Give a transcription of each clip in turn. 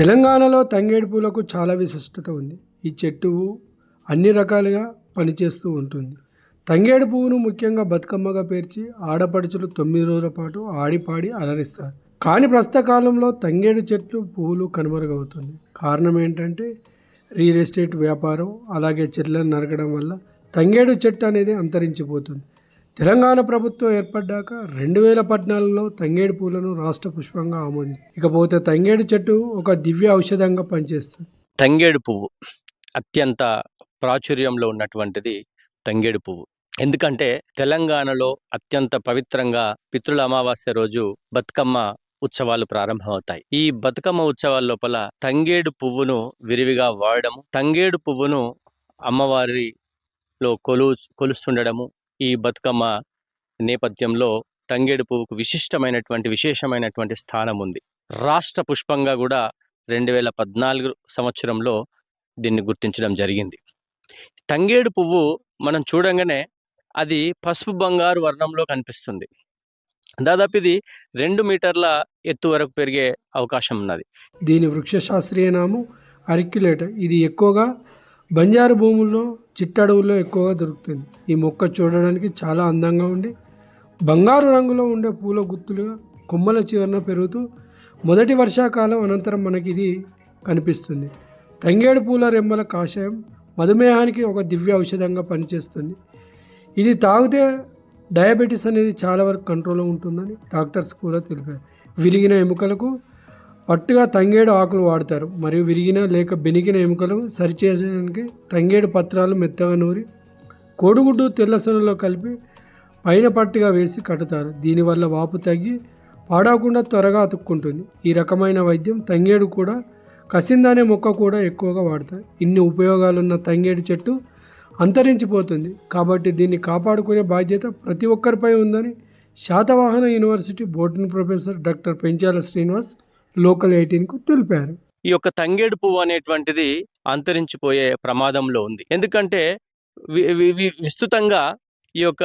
తెలంగాణలో తంగేడు పూలకు చాలా విశిష్టత ఉంది. ఈ చెట్టు అన్ని రకాలుగా పనిచేస్తూ ఉంటుంది. తంగేడు పువ్వును ముఖ్యంగా బతుకమ్మగా పేర్చి ఆడపడుచులు తొమ్మిది రోజుల పాటు ఆడిపాడి అలరిస్తారు. కానీ ప్రస్తుత కాలంలో తంగేడు చెట్లు పువ్వులు కనుమరుగవుతుంది. కారణం ఏంటంటే రియల్ ఎస్టేట్ వ్యాపారం అలాగే చెట్లను నరకడం వల్ల తంగేడు చెట్టు అనేది అంతరించిపోతుంది. తెలంగాణ ప్రభుత్వం ఏర్పడ్డాక రెండు వేల పద్నాలుగులో తంగేడు పూలను రాష్ట్ర పుష్పంగా ఆమోదించింది ఇకపోతే తంగేడు చెట్టు ఒక దివ్య ఔషధంగా పనిచేస్తుంది. తంగేడు పువ్వు అత్యంత ప్రాచుర్యంలో ఉన్నటువంటిది తంగేడు పువ్వు. ఎందుకంటే తెలంగాణలో అత్యంత పవిత్రంగా పితృల అమావాస్య రోజు బతుకమ్మ ఉత్సవాలు ప్రారంభమవుతాయి. ఈ బతుకమ్మ ఉత్సవాల లోపల తంగేడు పువ్వును విరివిగా వాడడము తంగేడు పువ్వును అమ్మవారిలో కొలు కొలుస్తుండడము ఈ బతుకమ్మ నేపథ్యంలో తంగేడు పువ్వుకు విశిష్టమైనటువంటి విశేషమైనటువంటి స్థానం ఉంది. రాష్ట్ర పుష్పంగా కూడా రెండు వేల పద్నాలుగు సంవత్సరంలో దీన్ని గుర్తించడం జరిగింది. తంగేడు పువ్వు మనం చూడంగానే అది పసుపు బంగారు వర్ణంలో కనిపిస్తుంది. దాదాపు ఇది రెండు మీటర్ల ఎత్తు వరకు పెరిగే అవకాశం ఉన్నది. దీని వృక్ష శాస్త్రీయ నామం అరిక్యులేటర్. ఇది ఎక్కువగా బంజారు భూముల్లో చిట్టడవుల్లో ఎక్కువగా దొరుకుతుంది. ఈ మొక్క చూడడానికి చాలా అందంగా ఉండి బంగారు రంగులో ఉండే పూల గుత్తులు కొమ్మల చివరన పెరుగుతూ మొదటి వర్షాకాలం అనంతరం మనకి ఇది కనిపిస్తుంది. తంగేడు పూల రెమ్మల కాషాయం మధుమేహానికి ఒక దివ్య ఔషధంగా పనిచేస్తుంది. ఇది తాగితే డయాబెటీస్ అనేది చాలా వరకు కంట్రోల్లో ఉంటుందని డాక్టర్స్ కూడా తెలిపారు. విరిగిన ఎముకలకు పట్టుగా తంగేడు ఆకులు వాడతారు. మరియు విరిగిన లేక బెనిగిన ఎముకలు సరిచేయడానికి తంగేడు పత్రాలు మెత్తగా నూరి కోడిగుడ్డు తెల్లసొనలో కలిపి పైన పట్టుగా వేసి కడతారు. దీనివల్ల వాపు తగ్గి పాడవకుండా త్వరగా అతుక్కుంటుంది. ఈ రకమైన వైద్యం తంగేడు కూడా కసిందనే మొక్క కూడా ఎక్కువగా వాడతారు. ఇన్ని ఉపయోగాలున్న తంగేడు చెట్టు అంతరించిపోతుంది. కాబట్టి దీన్ని కాపాడుకునే బాధ్యత ప్రతి ఒక్కరిపై ఉందని Satavahana university botany professor doctor Penchala Srinivas local ఎయిటీన్కు తెలిపారు. ఈ యొక్క తంగేడు పువ్వు అనేటువంటిది అంతరించిపోయే ప్రమాదంలో ఉంది. ఎందుకంటే విస్తృతంగా ఈ యొక్క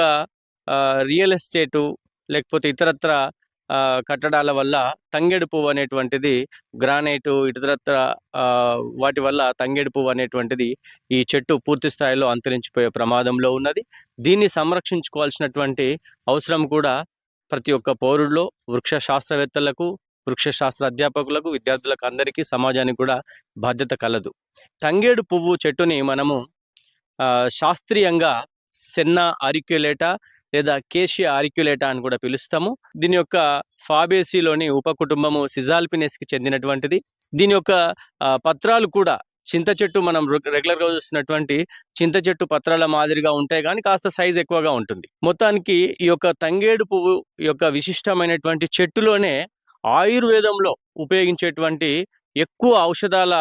ఆ, రియల్ ఎస్టేటు లేకపోతే ఇతరత్ర ఆ, కట్టడాల వల్ల తంగేడు పువ్వు అనేటువంటిది గ్రానైటు ఇతరత్ర ఆ, వాటి వల్ల తంగేడు పువ్వు అనేటువంటిది ఈ చెట్టు పూర్తి స్థాయిలో అంతరించిపోయే ప్రమాదంలో ఉన్నది. దీన్ని సంరక్షించుకోవాల్సినటువంటి అవసరం కూడా ప్రతి ఒక్క పౌరుల్లో వృక్ష శాస్త్రవేత్తలకు వృక్షశాస్త్ర అధ్యాపకులకు విద్యార్థులకు అందరికీ సమాజానికి కూడా బాధ్యత కలదు. తంగేడు పువ్వు చెట్టుని మనము ఆ, శాస్త్రీయంగా సెన్నా ఆరిక్యులేటా లేదా కేషియా ఆరిక్యులేటా అని కూడా పిలుస్తాము. దీని యొక్క ఫాబేసీలోని ఉపకుటుంబము సిజాల్పినెస్కి చెందినటువంటిది. దీని యొక్క పత్రాలు కూడా చింత చెట్టు మనం రెగ్యులర్గా చూస్తున్నటువంటి చింత చెట్టు పత్రాల మాదిరిగా ఉంటాయి కానీ కాస్త సైజ్ ఎక్కువగా ఉంటుంది. మొత్తానికి ఈ యొక్క తంగేడు పువ్వు యొక్క విశిష్టమైనటువంటి చెట్టులోనే ఆయుర్వేదంలో ఉపయోగించేటువంటి ఎక్కువ ఔషధాల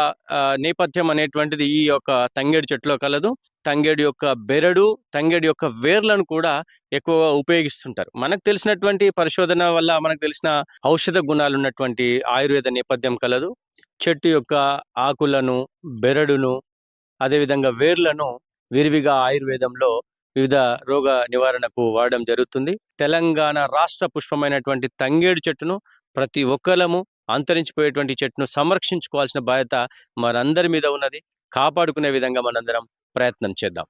నేపథ్యం అనేటువంటిది ఈ యొక్క తంగేడు చెట్టులో కలదు. తంగేడు యొక్క బెరడు తంగేడు యొక్క వేర్లను కూడా ఎక్కువగా ఉపయోగిస్తుంటారు. మనకు తెలిసినటువంటి పరిశోధన వల్ల మనకు తెలిసిన ఔషధ గుణాలు ఉన్నటువంటి ఆయుర్వేద నేపథ్యం కలదు. చెట్టు యొక్క ఆకులను బెరడును అదేవిధంగా వేర్లను విరివిగా ఆయుర్వేదంలో వివిధ రోగ నివారణకు వాడడం జరుగుతుంది. తెలంగాణ రాష్ట్ర పుష్పమైనటువంటి తంగేడు చెట్టును ప్రతి ఒక్కరము అంతరించిపోయేటువంటి చెట్టును సంరక్షించుకోవాల్సిన బాధ్యత మనందరి మీద ఉన్నది. కాపాడుకునే విధంగా మనందరం ప్రయత్నం చేద్దాం.